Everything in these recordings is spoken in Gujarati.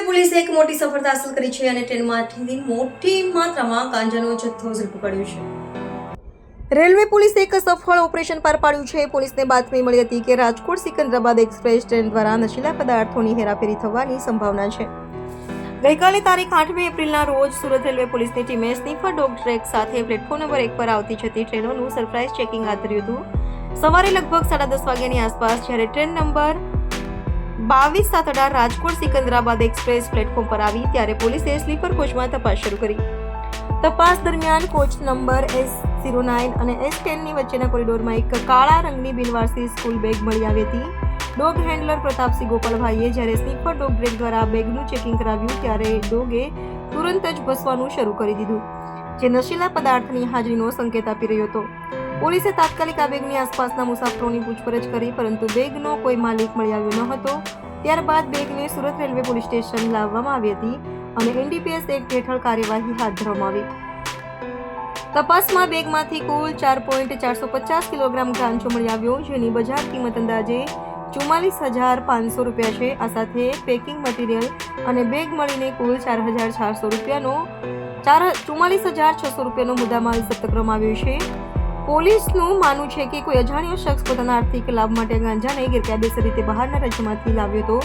મોટી સફળતા હાંસલ કરી છે અને ટ્રેનમાંથી મોટી માત્રામાં ગાંજાનો જથ્થો ઝડપી પડ્યો છે. રેલવે પોલીસે એક સફળ ઓપરેશન પાર પાડ્યું છે. પોલીસને બાતમી મળી હતી કે રાજકોટ સિકંદરાબાદ એક્સપ્રેસ ટ્રેન દ્વારા નશીલા પદાર્થોની હેરાફેરી થવાની સંભાવના છે. ગઈકાલે તારીખ આઠમી એપ્રિલના રોજ સુરત રેલવે પોલીસની ટીમે સ્નીફર ડોગ ટ્રેક સાથે પ્લેટફોર્મ નંબર એક પર આવતી જતી ટ્રેનોનું સરપ્રાઇઝ ચેકિંગ હાથ ધર્યું હતું. સવારે લગભગ સાડા દસ વાગ્યાની આસપાસ જ્યારે ટ્રેન નંબર બાવીસ સાત રાજકોટ સિકંદરાબાદ એક્સપ્રેસ પ્લેટફોર્મ પર આવી ત્યારે પોલીસે સ્લીપર કોચમાં તપાસ શરૂ કરી. તપાસ દરમિયાન coach number S zero nine અને એસ ટેનની વચ્ચેના કોરિડોરમાં એક કાળા રંગની બિનવારસી સ્કૂલ બેગ મળી આવી હતી. ડોગ હેન્ડલર પ્રતાપસિંહ ગોપાલભાઈએ જ્યારે સ્લીપર ડોગ બ્રેક દ્વારા બેગનું ચેકિંગ કરાવ્યું ત્યારે ડોગે તુરંત જ ભસવાનું શરૂ કરી દીધું, જે નશીલા પદાર્થની હાજરીનો સંકેત આપી રહ્યો હતો. પોલીસે તાત્કાલિક આ બેગની આસપાસના મુસાફરોની પૂછપરછ કરી, પરંતુ બેગનો કોઈ માલિક મળી આવ્યો ન હતો. ત્યારબાદ બેગને સુરત રેલવે પોલીસ સ્ટેશન લાવવામાં આવી હતી અને એનડીપીએસ એક્ટ હેઠળ કાર્યવાહી હાથ ધરવામાં આવી. તપાસમાં બેગમાંથી કુલ ચાર પોઈન્ટ ચારસો પચાસ કિલોગ્રામ ગાંજો મળી આવ્યો, જેની બજાર કિંમત અંદાજે ચુમ્માલીસ હજાર પાંચસો રૂપિયા છે. આ સાથે પેકિંગ મટીરિયલ અને બેગ મળીને કુલ ચાર હજાર ચારસો રૂપિયાનો, ચાર ચુમ્માલીસ હજાર છસો રૂપિયાનો મુદ્દામાલ જપ્ત કરવામાં આવ્યો છે. પોલીસનું માનવું છે કે કોઈ અજાણ્યો શખ્સ પોતાના આર્થિક લાભ માટે ગાંજાને ગેરકાયદેસર રીતે બહારના રાજ્યમાંથી લાવ્યો હતો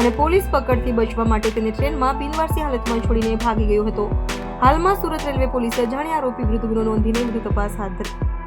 અને પોલીસ પકડથી બચવા માટે તેને ટ્રેનમાં બિનવારસી હાલતમાં છોડીને ભાગી ગયો હતો. હાલમાં સુરત રેલવે પોલીસે અજાણ્યા આરોપી વિરુદ્ધ ગુનો નોંધીને વધુ તપાસ હાથ ધરી